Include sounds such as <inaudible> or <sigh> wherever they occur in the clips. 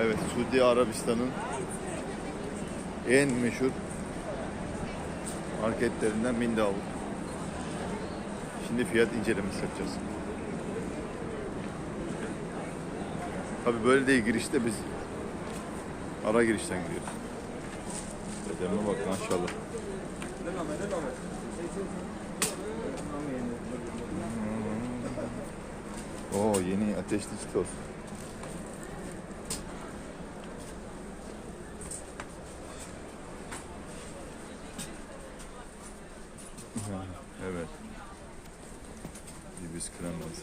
Evet, Suudi Arabistan'ın en meşhur marketlerinden Mindavuk. Şimdi fiyat incelemesi yapacağız. Tabi böyle değil girişte biz ara girişten gidiyoruz. Ödeme bak maşallah. Oo yeni ateşli çitos. Evet. Cibis kreması.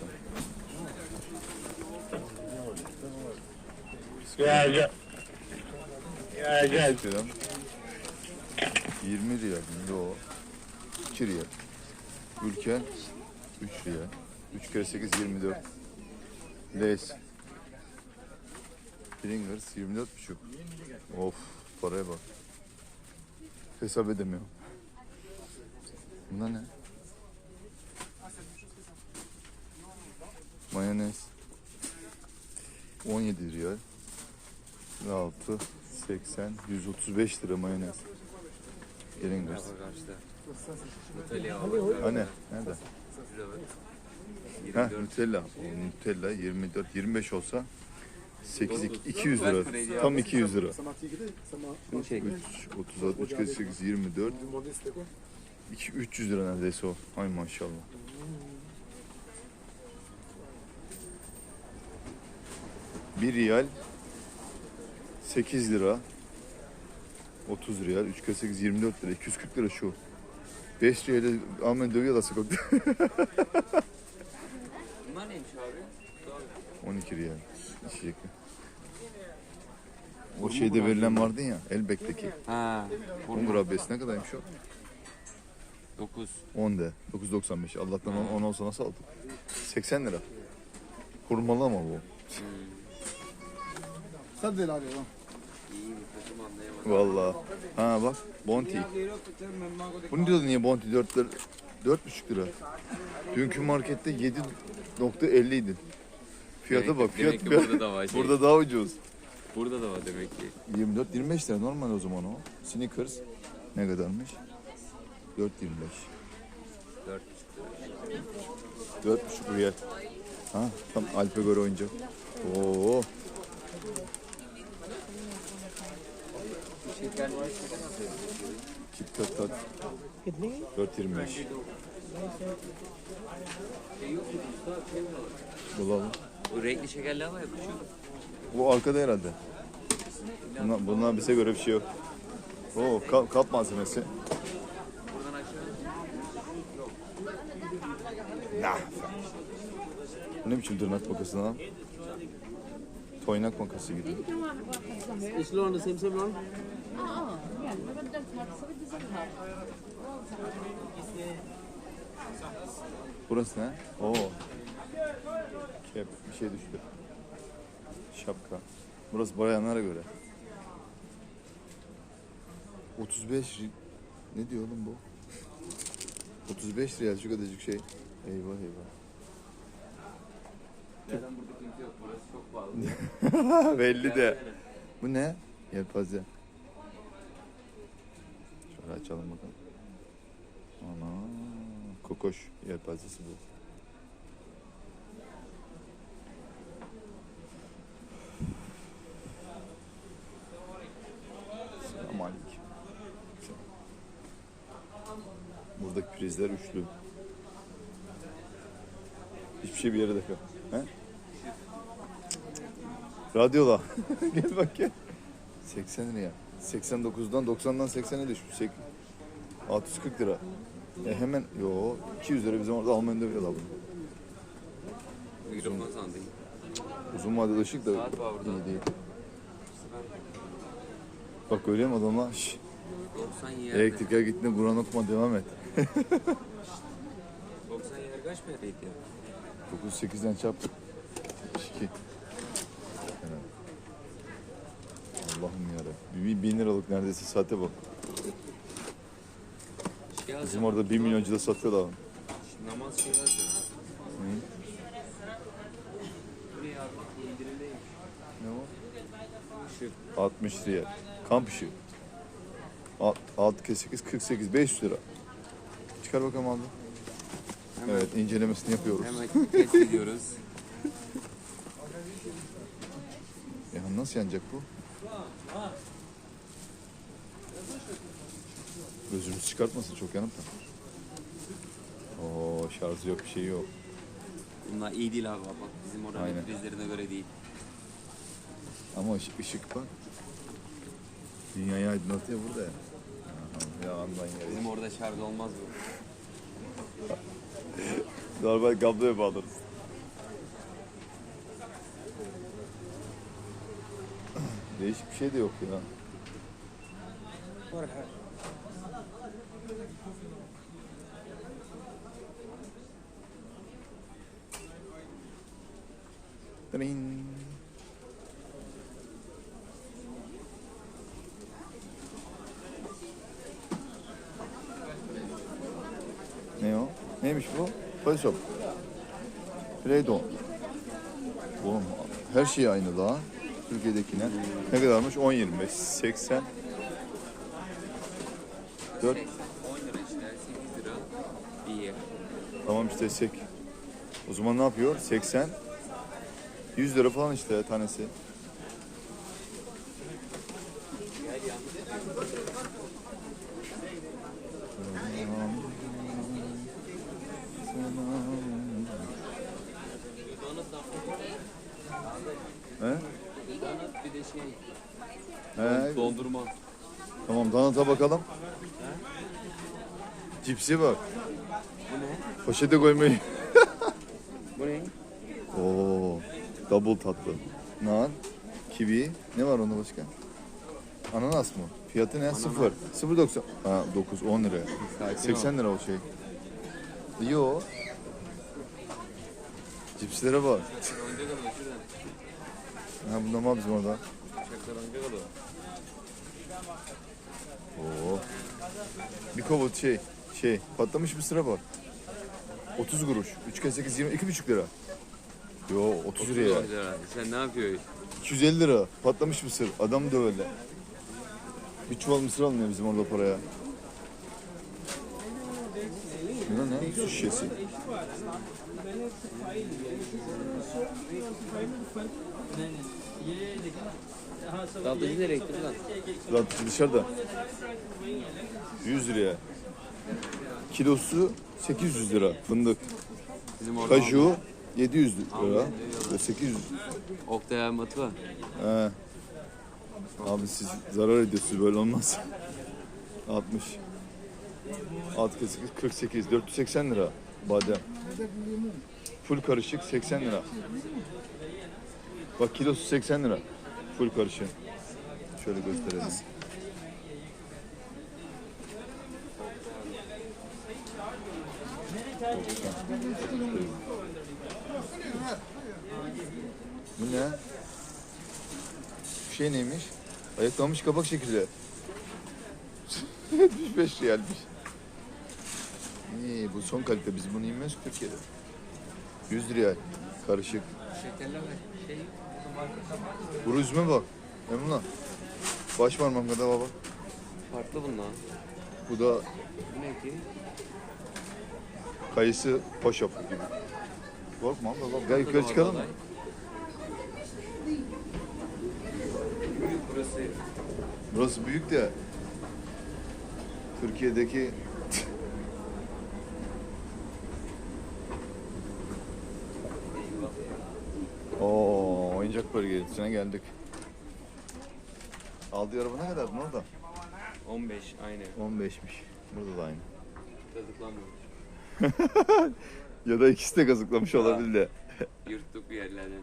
Gel gel. Gel gel. Gram 20 riyal. Yo. 2 riyal. Ülke 3 riyal. 3 kere 8 24. Lays. Pringles 24 buçuk. Of paraya bak. Hesap edemiyorum. Bunlar ne? Mayonez 17 riyal. 6 80 135 lira mayonez. Pringles. Hani nerede? Ha Nutella. O Nutella 24 25 olsa 8 200 lira. Tam 200 lira. 3 36 3 kere 8 24 2 300 lira neredeyse o. Ay maşallah. Bir riyal 8 lira. 30 riyal. 3 kere 8 24 lira. 240 lira şu. 5 riyale amen dövüyor da sokakta. <laughs> Bunlar neymiş abi? 12 riyal. İçecekler. O şeyde verilen vardı ya elbekteki. Ha. 10 kurabiyesi ne kadarmış o? 9. 10 de. 9.95. Allah'tan 10 olsa nasıl aldık? 80 lira. Kurmalı ama bu. Sen de helal lan. Vallahi. Ha bak Bounty. Bunu diyordu niye Bounty 4 lira? 4,5 lira. Dünkü markette 7.50 idi. Fiyata bak. Fiyat, Demek ki fiyat- burada da var şey. Burada daha ucuz. Burada da var demek ki. 24 25 lira normal o zaman o. Snickers ne kadarmış? 4.25. 4,5 4.5 riyal. Ha tam Alp'e göre oyuncak. Oo. Kit Kat Kat. 4.25. Bulalım. Bu renkli şekerli hava yapışıyor. Bu arkada herhalde. Bunlar, bunlar bize göre bir şey yok. Oo kap, kap malzemesi. Nah. Bu ne biçim tırnak makası lan? Toynak makası gibi. Is long the Burası ne? Oo. Kep bir şey düştü. Şapka. Burası bayanlara göre. 35 ri... ne diyor oğlum bu? 35 riyal şu kadarcık şey. Eyvah eyvah. Nereden burada kimse yok. Burası çok pahalı. <laughs> Belli de. Bu ne? Yelpaze. Şöyle açalım bakalım. Ana. Kokoş yelpazesi bu. Buradaki prizler üçlü. Hiçbir şey bir yere de yok. He? Radyola. <laughs> gel bak gel. 80 liraya. 89'dan 90'dan 80'e düşmüş. Sek- 640 lira. E hemen yo 200 lira bizim orada Almanya'da veriyorlar bunu. Mikrofon sandım. Uzun vadeli ışık da Saat var burada. iyi değil. Bak görüyor musun adamlar? Şş, 90 yer. elektrikler gittiğinde Kur'an okuma devam et. 90 yer kaç paraydı ya? 908'den çarp. 72. Allah'ım yarabbim. Bir bin liralık neredeyse saate bak. Şey Bizim orada 1 milyoncuda satıyorlar. Namaz şey alacağım. Buraya. Ne o? ışık. 60 riyal. Kamp. Alt- 6 kez 8 48 500 lira. Çıkar bakalım abi. Hemen, Evet incelemesini yapıyoruz. hemen test ediyoruz. Ya <laughs> nasıl yanacak bu? Gözümüz çıkartmasın çok yanıp da. Oo şarjı yok bir şey yok. Bunlar iyi değil abi bak bizim oranın Aynen. prizlerine göre değil. Ama ışık, ışık bak. Dünyayı aydınlatıyor burada ya. Aha, ya andan. Bizim orada şarj olmaz bu. <laughs> Normal kabloya bağlarız. Değişik bir şey de yok ya. Dring. Ne o? Neymiş bu? Photoshop. Playdon. Oğlum her şey aynı daha. Türkiye'dekine. Ne kadarmış? 10.25. 80. 4. 10 lira işte 8 lira bir yer. Tamam işte sek. O zaman ne yapıyor? 80. 100 lira falan işte tanesi. He? Bir de şey He? dondurma. Tamam danata bakalım. Cipsi var. Bu ne? Poşete koymayı. Bu ne? <laughs> Oo, double tatlı. Nar, kivi. Ne var onda başka? Ananas mı? Fiyatı ne? Sıfır. 0.90. Ha 9, 10 lira. Sakin 80 lira o şey. Yo. Cipslere bak. Önce kalıyor şuradan. Ha bundan var bizim orada. Uçaklar önce kalıyor. Oo. Bir kova şey, şey patlamış bir sıra var. 30 kuruş. 3 kez 8, 20, 2,5 lira. Yo 30 liraya. lira. Sen ne yapıyorsun? 250 lira. Patlamış mısır. Adam dövüldü. Bir çuval mısır alınıyor bizim orada paraya. Ne ne? Su şişesi. Daldıcı nereye gitti lan? Lan dışarıda. 100 liraya. Kilosu 800 lira fındık. Bizim orada Kaju 700 lira. Ve 800. Oktay Ahmet var. He. Abi siz zarar ediyorsunuz böyle olmaz. 60. 6 kez 8 48 480 lira badem. Full karışık 80 lira. Bak kilosu 80 lira. Full karışık. Şöyle gösterelim. Bu ne? Bu şey neymiş? Ayıklanmış kabak şekilli. <laughs> 75 riyalmiş. İyi bu son kalite biz bunu yemiyoruz ki Türkiye'de. 100 riyal karışık. Şekerleme şey. Bu üzüme bak. Emrullah. Baş parmağım kadar baba. Farklı bunlar. Bu da Bu ne ki? kayısı poşop gibi. Korkma abla bak. Gel yukarı çıkalım mı? Burası. Burası büyük de Türkiye'deki <laughs> Oo, oyuncak bölgesine geldik. Aldığı araba ne kadar orada? 15 aynı. 15'miş. Burada da aynı. Kazıklanmamış. <laughs> Ya da ikisi de kazıklamış olabilir de. Yırttık bir yerlerden.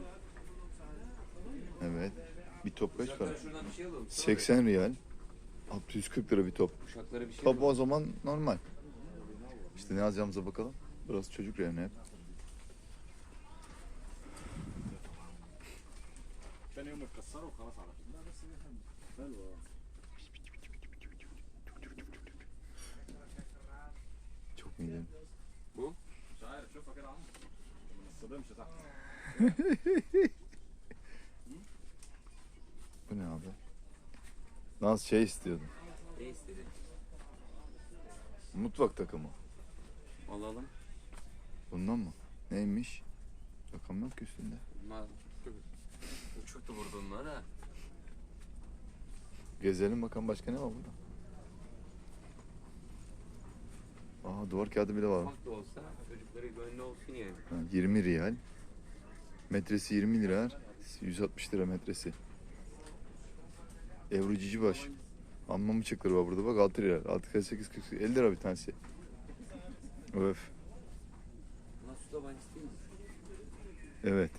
Evet. Bir top kaç para? Şuradan bir şey alalım. 80 riyal. 640 lira bir top. Uşaklara bir şey Top o zaman normal. İşte ne alacağımıza bakalım. Burası çocuk reyonu hep. Çok iyi değil mi? Bu? <laughs> Bu ne abi? Naz şey istiyordum. Ne istedin? Mutfak takımı. Alalım. Bundan mı? Neymiş? Rakam yok ki üstünde. Ma Uçurttu vurduğunlar ha. Gezelim bakalım başka ne var burada? Aa duvar kağıdı bile var. Ufak da olsa çocukları gönlü olsun yani. Ha, 20 riyal. Metresi 20 lira. 160 lira metresi. Ebru Cicibaş. Amma mı çıkları var burada bak 6 lira. 6 kere 8 40 50 lira bir tanesi. Öf. Buna su tabancası değil mi? Evet.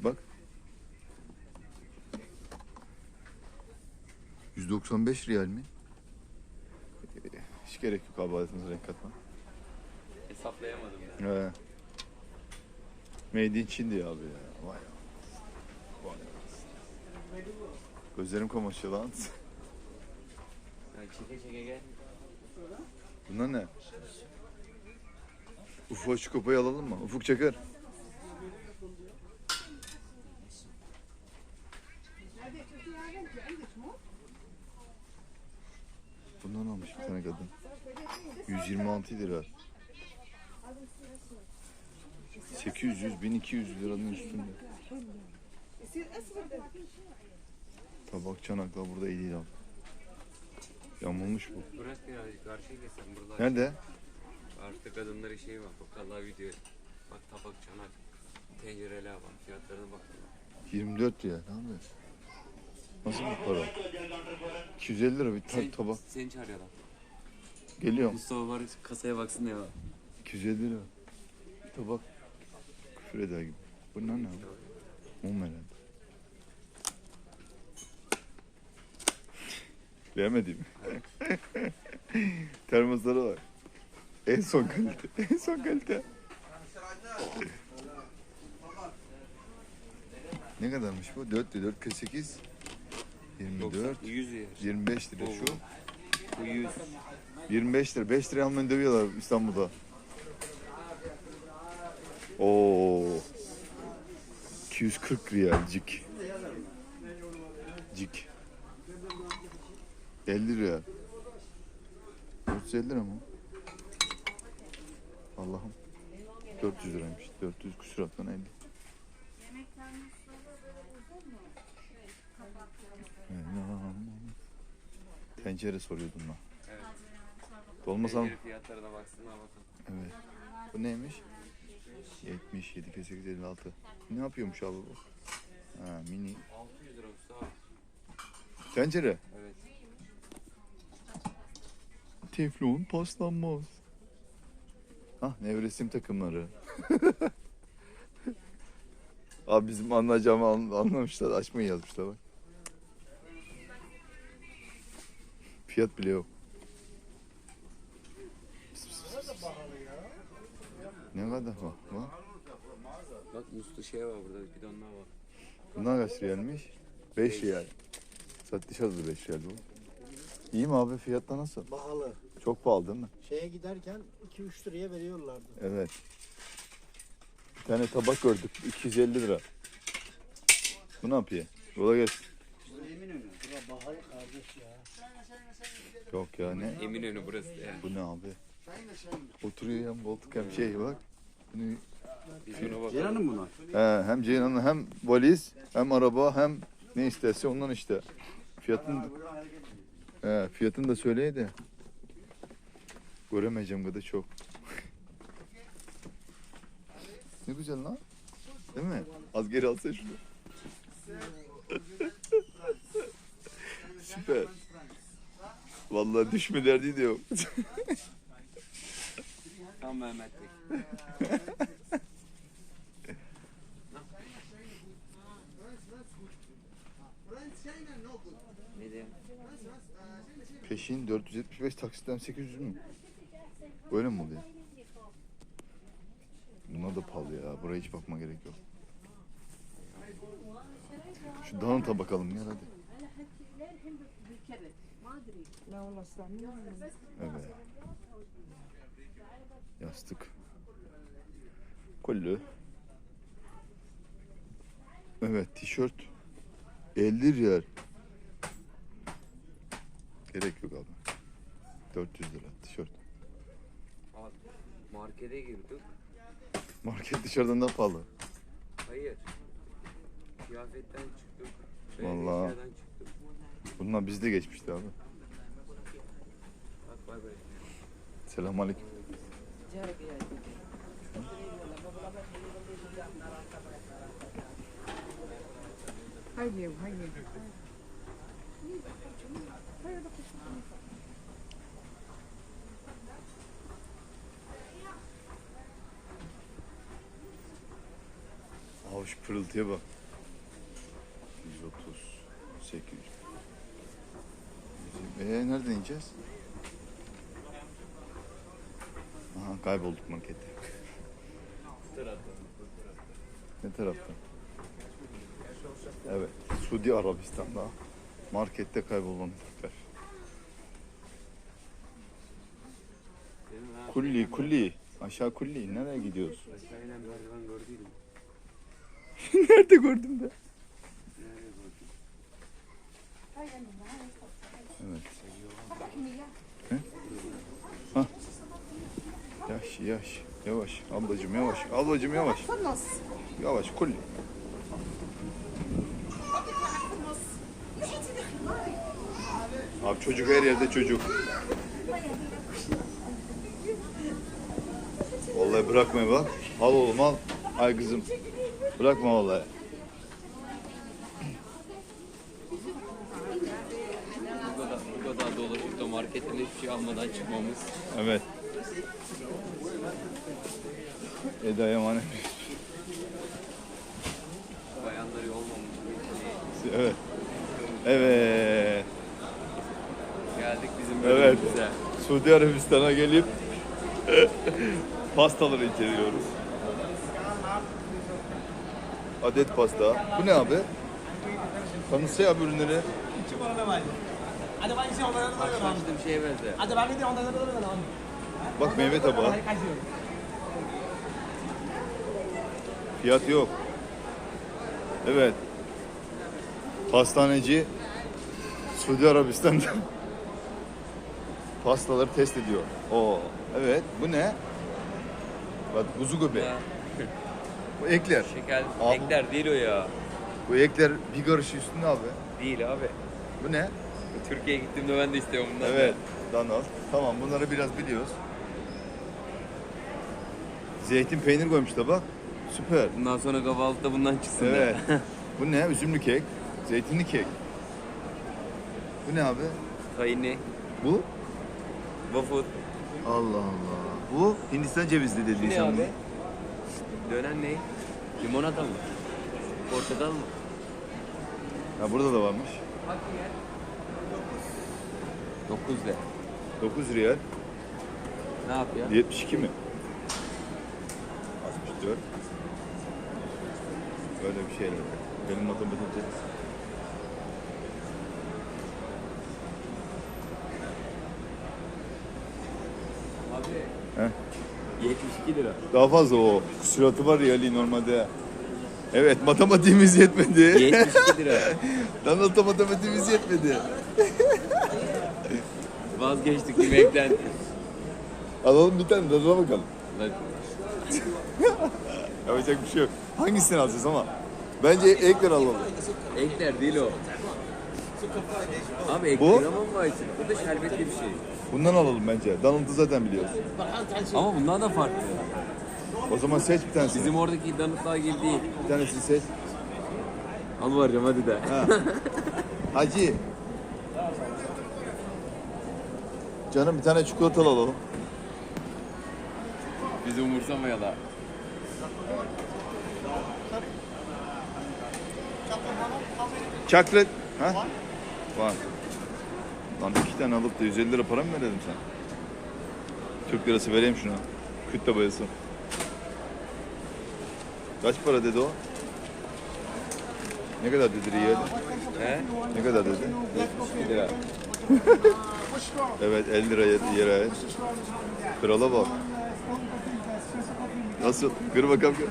Bak. 195 riyal mi? Hiç gerek yok hayatınıza renk katma. Hesaplayamadım ben. He. Made in Çin diyor abi ya. Gözlerim kamaşıyor lan. Ya çeke çeke gel. Bunlar ne? Ufuk şu kopayı alalım mı? Ufuk çakır. Bundan almış bir tane kadın. 126 lira. 800 1200 liranın üstünde. Tabak çanaklar burada iyi değil abi. Yamulmuş bu. Bırak birazcık karşıya geçsen burada. Nerede? Artık kadınların şeyi var. Bak Allah video. Bak tabak çanak. Tencereler var. Fiyatlarına bak. 24 lira. Ne yapıyorsun? Nasıl bu para? 250 lira bir ta- Sen, tabak. Seni çağırıyorlar. Geliyorum. Mustafa var kasaya baksın ne var. 250 lira. Bir tabak. Küfür eder gibi. Bunlar ne abi? Mum herhalde. Beğenmedin mi? <laughs> Termosları var. En son kalite. <laughs> En son kalite. ne kadarmış bu? 4 lira. 4 48. 24. 100 yer. 25 lira şu. Bu 100. 25 lira. 5 liraya almayı dövüyorlar İstanbul'da. Oo. 240 riyal cik. Cik. 50 lira. 450 lira mı? Allah'ım. 400 liraymış. 400 küsurattan 50. Enam. Tencere soruyordum ben. Evet. Dolmasam. Tencere fiyatlarına baksınlar bakın. Evet. Bu neymiş? 77 48 56. Ne yapıyormuş abi bu? Ha mini 600 lira usta. tencere. Evet. Teflon paslanmaz. Ah nevresim takımları. <laughs> abi bizim anlayacağımı an- anlamışlar. Açmayı yazmışlar bak. Fiyat bile yok. Ne kadar var? var? Bak muslu şey var burada bidonlar var. Bunlar kaç riyalmiş? 5 riyal. Satış adı 5 riyal bu. İyi mi abi fiyatla nasıl? Pahalı. Çok pahalı değil mi? Şeye giderken 2-3 liraya veriyorlardı. Evet. Bir tane tabak gördük 250 lira. Bu ne yapıyor? Yola geç. Bura pahalı kardeş ya. Yok ya ne? Eminönü burası ya. Bu ne abi? Oturuyor hem koltuk hem şey bak. Bunu, Biz buna bakalım. Ceylan'ın bunlar. he, hem Ceylan'ın hem valiz hem araba hem ne isterse ondan işte. Fiyatını he, fiyatını da söyleydi. Göremeyeceğim kadar çok. ne güzel lan. Değil mi? Az geri alsana şunu. Süper. Vallahi düşme derdi de yok. Tam Mehmet'lik. <laughs> ne diyeyim? Peşin 475 taksitten 800 mü? Öyle mi oluyor? Buna da pahalı ya. Buraya hiç bakma gerek yok. Şu Danıt'a bakalım ya hadi. Evet. Yastık. Kullu. Evet tişört. 50 riyal. Gerek yok abi. 400 lira tişört. Abi, markete girdik. Market dışarıdan daha pahalı. Hayır. Kıyafetten çıktık. Vallahi. eşyadan çıktık. Bunlar bizde geçmişti abi. Bak bay bay. Selamünaleyküm. Haydi haydi. Abi şu pırıltıya bak. 130, 800. Eee nereden ineceğiz? Aha kaybolduk markette. Ne taraftan? Evet, Suudi Arabistan'da markette kaybolan Türkler. Kulli, kulli. Aşağı kulli. Nereye gidiyoruz? Merdiven <laughs> gördüydüm. Nerede gördüm de? Nereye gördüm? Evet. Yaş, yaş. Yavaş. Ablacım yavaş. Ablacım yavaş. Yavaş kulli. Abi çocuk her yerde çocuk. Vallahi bırakma bak. Al oğlum al. Ay kızım. Bırakma vallahi. Bu kadar, bu kadar dolaşıp da marketten hiçbir şey almadan çıkmamız. Evet. Eda'ya emanet. Bayanları olmamış. Evet. Evet. Evet. bölümümüze. Suudi Arabistan'a gelip <laughs> pastaları inceliyoruz. Adet pasta. Bu ne abi? Tanıtsay abi ürünleri. Kan. Bak meyve tabağı. Fiyat yok. Evet. Pastaneci Suudi Arabistan'da pastaları test ediyor. Oo, evet. Bu ne? Bak kuzu göbeği. Ya, Bu ekler. Şeker, Abi- ekler değil o ya. Bu ekler bir karış üstünde abi. Değil abi. Bu ne? Türkiye'ye gittiğimde ben de istiyorum bundan. Evet. Danal. Tamam bunları biraz biliyoruz. Zeytin peynir koymuş da bak. Süper. Bundan sonra kahvaltıda bundan çıksın. da. Evet. <laughs> Bu ne? Üzümlü kek. Zeytinli kek. Bu ne abi? Tahinli, Bu? Waffle. Allah Allah. Bu Hindistan cevizli dediği ne sanırım. abi? Dönen ne? Limonata mı? Portakal mı? Ha burada da varmış. 9 lira. 9 riyal. Ne yapıyor? 72 mi? 64. Böyle bir şeyler. Benim matematikte. Abi. He? 72 lira. Daha fazla o. Suratı var riyali normalde. Evet matematiğimiz yetmedi. 72 lira. <laughs> Donald'da matematiğimiz yetmedi. <laughs> Vazgeçtik yemekten. Alalım bir tane tadına bakalım. Bak, <laughs> Yapacak bir şey yok. Hangisini alacağız ama? Bence ekler alalım. ekler değil o. Abi Bu? mı var? Bu da şerbetli bir şey. Bundan alalım bence. Donald'ı zaten biliyoruz. Ama bundan da farklı. O zaman seç bir tanesini. Bizim oradaki danıtlar gibi değil. Bir tanesini seç. Al varacağım hadi de. Hacı. Canım bir tane çikolatalı alalım. Bizi umursamayala. Chocolate. Ha? Var. Lan iki tane alıp da 150 lira para mı verelim sen? Türk lirası vereyim şuna. Kütle bayılsın. Kaç para dedi o? Ne kadar dedi Riyal? He? Ne kadar dedi? 72 lira. <laughs> Evet 50 lira yere. Krala bak. Nasıl? Kır bakalım. kır.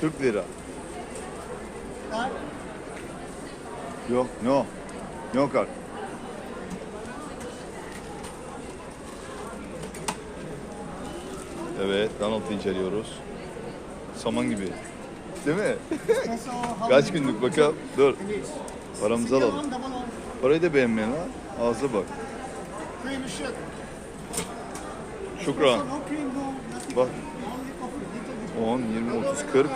Türk lira. Yok, no. No kart. Evet, Donald'ı inceliyoruz. Saman gibi. Değil mi? <laughs> Kaç günlük bakalım. Dur. Paramızı alalım. Parayı da beğenmeyen ha. Ağza bak. Şükran. Bak. 10, 20, 30, 40.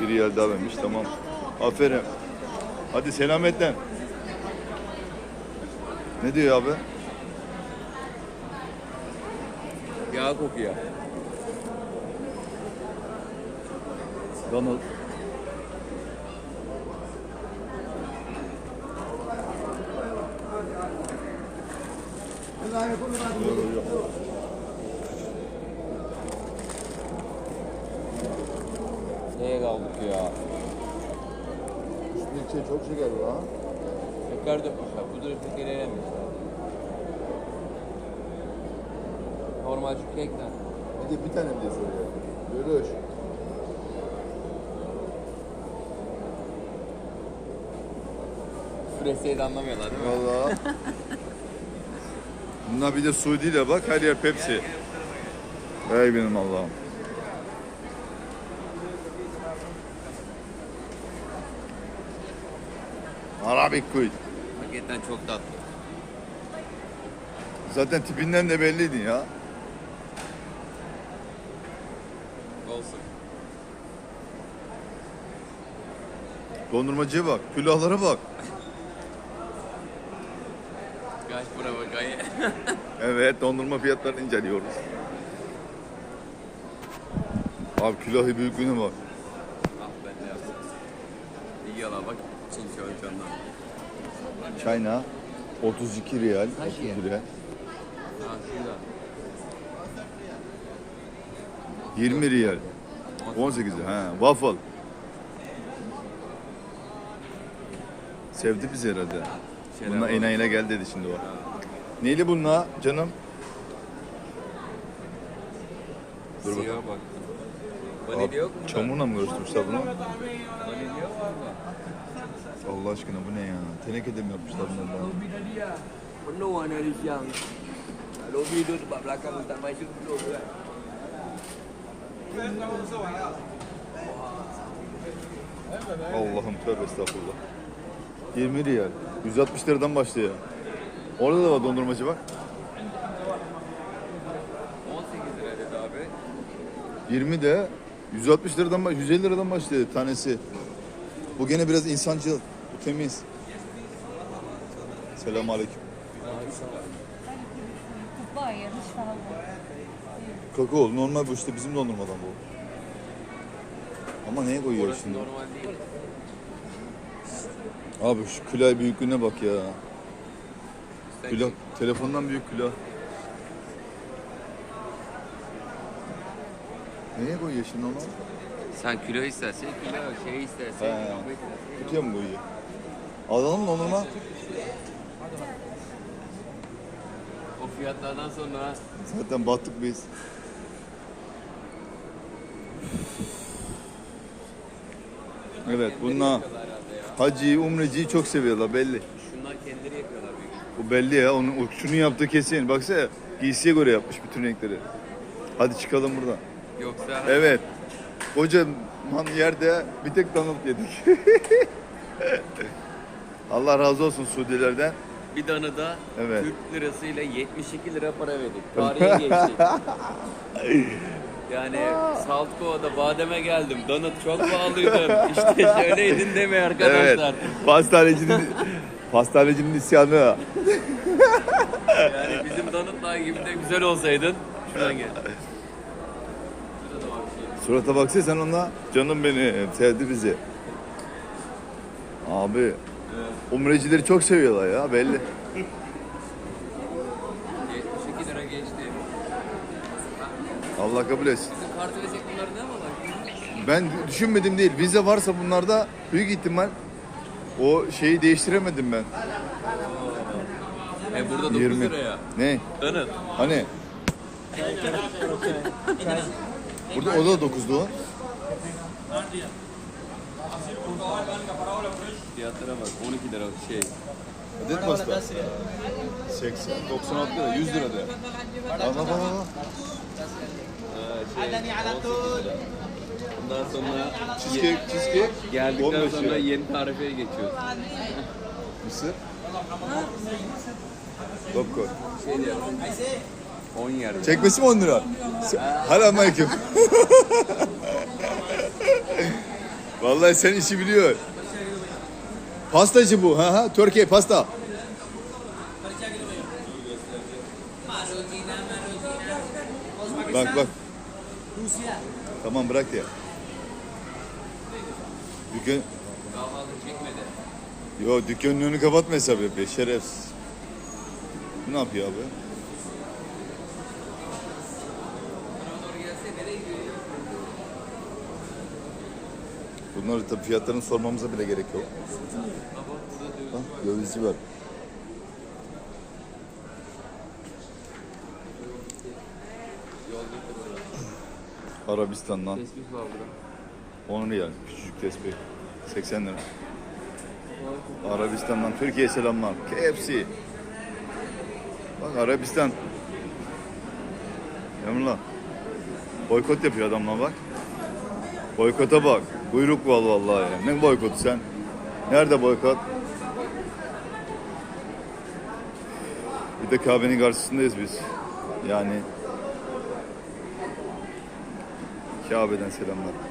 Bir yer daha vermiş. Tamam. Aferin. Hadi selametle. Ne diyor abi? Yağ kokuyor. Donald. Neye kaldık ya? Üstündeki şey çok şeker bu ha. Şeker dökmüşler. Pudra şekeri elemişler. Normal şu kekten. Bir de bir tane diye soruyor. Görüş. Süreseydi de anlamıyorlar değil mi? Valla. <laughs> Bunlar bir de Suudi ile bak her yer Pepsi. Ey benim Allah'ım. Kuy. Hakikaten çok tatlı. Zaten tipinden de belliydi ya. Olsun. Dondurmacıya bak, külahlara bak. Kaç bura bak ay. <laughs> Evet, dondurma fiyatlarını inceliyoruz. Abi külahı büyüklüğüne bak. ah ben de yaptım. İyi yala bak. China 32 riyal, Kaç 30 yen? riyal. Ha şurada. 20 riyal. 18 ha waffle. Sevdi bizi herhalde. Bununla enayine gel dedi şimdi o. Neyli bununla canım? Dur Siyah bak. Vanilya yok mu? Çamurla mı karıştırmışlar bunu? Vanilya yok mu? Allah aşkına bu ne ya? Tenekede mi yapmışlar bunları? Penuh kan hari siang. Lobby tu tempat belakang tak masuk penuh tu kan. Allah'ım tövbe estağfurullah. 20 riyal. 160 liradan başlıyor. Orada da var dondurmacı bak. 18 lira dedi abi. 20 de 160 liradan baş, 150 liradan başlıyor tanesi. Bu gene biraz insancıl. Bu temiz. Selamun aleyküm. Kaka Kakao normal bu işte bizim dondurmadan bu. Ama neye koyuyor Orası şimdi? normal değil. Abi şu külah büyüklüğüne bak ya. Külah, telefondan büyük külah. Neye koyuyor şimdi onu? Sen kilo istersen kilo, şey istersen He. kilo istersen. Kutuya mı koyuyor? Alalım mı dondurma? O fiyatlardan sonra Zaten battık biz. Evet bunlar yapıyorlar herhalde ya. hacıyı, umreciyi çok seviyorlar belli. Şunlar kendileri yapıyorlar büyük. Bu belli ya. Onun o şunu yaptığı kesin. Baksana giysiye göre yapmış bütün renkleri. Hadi çıkalım buradan. Yoksa Evet. Kocaman yerde bir tek Donald yedik. <laughs> Allah razı olsun Suudilerden. bir danıda Evet. Türk lirasıyla 72 lira para verdik. <laughs> Tarihe geçtik. Yani Saltkova'da bademe geldim. Donut çok pahalıydı. İşte şöyleydin deme arkadaşlar. Evet. Pastanecinin pastanecinin isyanı. Yani bizim donutlar gibi de güzel olsaydın. Şuradan gel. Şurada da var bir şey. Surata baksana sen ona. Canım beni sevdi bizi. Abi umrecileri çok seviyorlar ya belli. 72 lira geçti. Allah kabul etsin. Bizim kartı versek bunları ne yapalım? Ben düşünmedim değil. Vize varsa bunlarda büyük ihtimal o şeyi değiştiremedim ben. E burada 9 20. liraya. Ne? Donut. Hani? Burada o da 9'du o. Fiyatlara bak 12 lira şey. Adet pasta. 80, 96 lira, 100 lira de. Bak bak bak. bak. şey, Ondan sonra Cheesecake, cheesecake. geldikten 15 sonra lira. yeni tarifeye geçiyoruz. Mısır. Popcorn. Şey diyor. 10 yer. Çekmesi mi 10 lira? Selamünaleyküm. <laughs> Vallahi sen işi biliyor. Pastacı bu. Ha ha. Türkiye pasta. Bak bak. Tamam bırak ya. Dükkan... Yo dükkanın önünü kapatma hesap yapıyor. Şerefsiz. Ne yapıyor abi? Bunları tabii fiyatlarını sormamıza bile gerek yok. Bak dövizci var. Arabistan'dan Tespih var burada. 10 riyal küçücük tespih 80 lira. Arabistan'dan Türkiye selamlar. KFC. Bak Arabistan. Emrullah. Boykot yapıyor adamlar bak. Boykota bak. Buyruk var vallahi. ya. Ne boykotu sen? Nerede boykot? Bir de Kabe'nin karşısındayız biz. Yani Kabe'den selamlar.